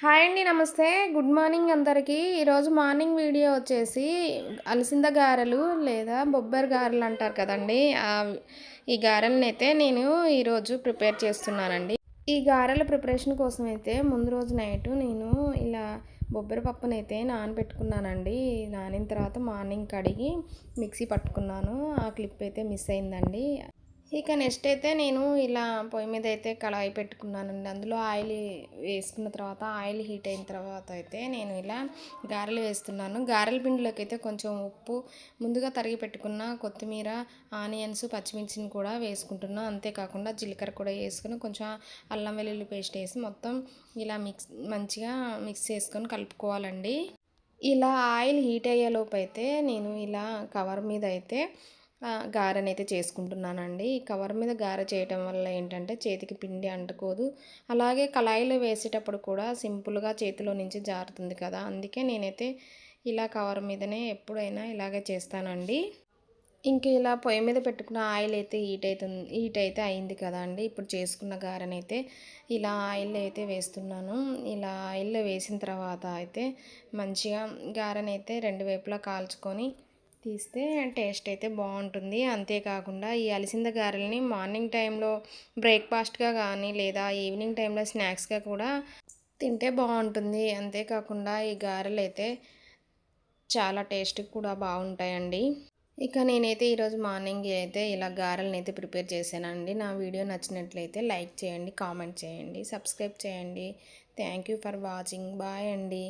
Hi అండి నమస్తే. Good morning అందరికీ. ఈరోజు మార్నింగ్ వీడియో వచ్చేసి అలసింద గారెలు లేదా బొబ్బరి గారెలు అంటారు కదండి. ఈ గారెలను అయితే నేను ఈరోజు ప్రిపేర్ చేస్తున్నానండి. ఈ గారెల ప్రిపరేషన్ కోసం అయితే ముందు రోజు నైట్ నేను ఇలా బొబ్బరి పప్పునైతే నానబెట్టుకున్నానండి. నానిన తర్వాత మార్నింగ్ కడిగి మిక్సీ పట్టుకున్నాను. ఆ క్లిప్ అయితే మిస్ అయిందండి. ఇక నెక్స్ట్ అయితే నేను ఇలా పొయ్యి మీద అయితే కళాయి పెట్టుకున్నానండి. అందులో ఆయిల్ వేసుకున్న తర్వాత ఆయిల్ హీట్ అయిన తర్వాత అయితే నేను ఇలా గారెలు వేస్తున్నాను. గారెల పిండిలోకి అయితే కొంచెం ఉప్పు ముందుగా తరిగి పెట్టుకున్న కొత్తిమీర ఆనియన్స్ పచ్చిమిర్చిని కూడా వేసుకుంటున్నాను అంతేకాకుండా జీలకర్ర కూడా వేసుకుని కొంచెం అల్లం వెల్లుల్లి పేస్ట్ వేసి మొత్తం ఇలా మిక్స్ మంచిగా మిక్స్ చేసుకొని కలుపుకోవాలండి. ఇలా ఆయిల్ హీట్ అయ్యేలోపు అయితే నేను ఇలా కవర్ మీద అయితే గారనైతే చేసుకుంటున్నానండి. ఈ కవర్ మీద గారె చేయటం వల్ల ఏంటంటే చేతికి పిండి అంటుకోదు. అలాగే కళాయిలో వేసేటప్పుడు కూడా సింపుల్గా చేతిలో నుంచి జారుతుంది కదా. అందుకే నేనైతే ఇలా కవర్ మీదనే ఎప్పుడైనా ఇలాగే చేస్తానండి. ఇంక ఇలా పొయ్యి మీద పెట్టుకున్న ఆయిల్ అయితే హీట్ అవుతుంది హీట్ అయితే అయింది కదా అండి. ఇప్పుడు చేసుకున్న గారెనైతే ఇలా ఆయిల్ అయితే వేస్తున్నాను. ఇలా ఆయిల్లో వేసిన తర్వాత అయితే మంచిగా గారెనైతే రెండు వైపులా కాల్చుకొని తీస్తే టేస్ట్ అయితే బాగుంటుంది. అంతేకాకుండా ఈ అలసింద గారెల్ని మార్నింగ్ టైంలో బ్రేక్ఫాస్ట్గా కానీ లేదా ఈవినింగ్ టైంలో స్నాక్స్గా కూడా తింటే బాగుంటుంది. అంతేకాకుండా ఈ గారెలు అయితే చాలా టేస్ట్ కూడా బాగుంటాయండి. ఇక నేనైతే ఈరోజు మార్నింగ్ అయితే ఇలా గారెలను అయితే ప్రిపేర్ చేశానండి. నా వీడియో నచ్చినట్లయితే లైక్ చేయండి కామెంట్ చేయండి సబ్స్క్రైబ్ చేయండి. Thank you for watching. Bye అండి.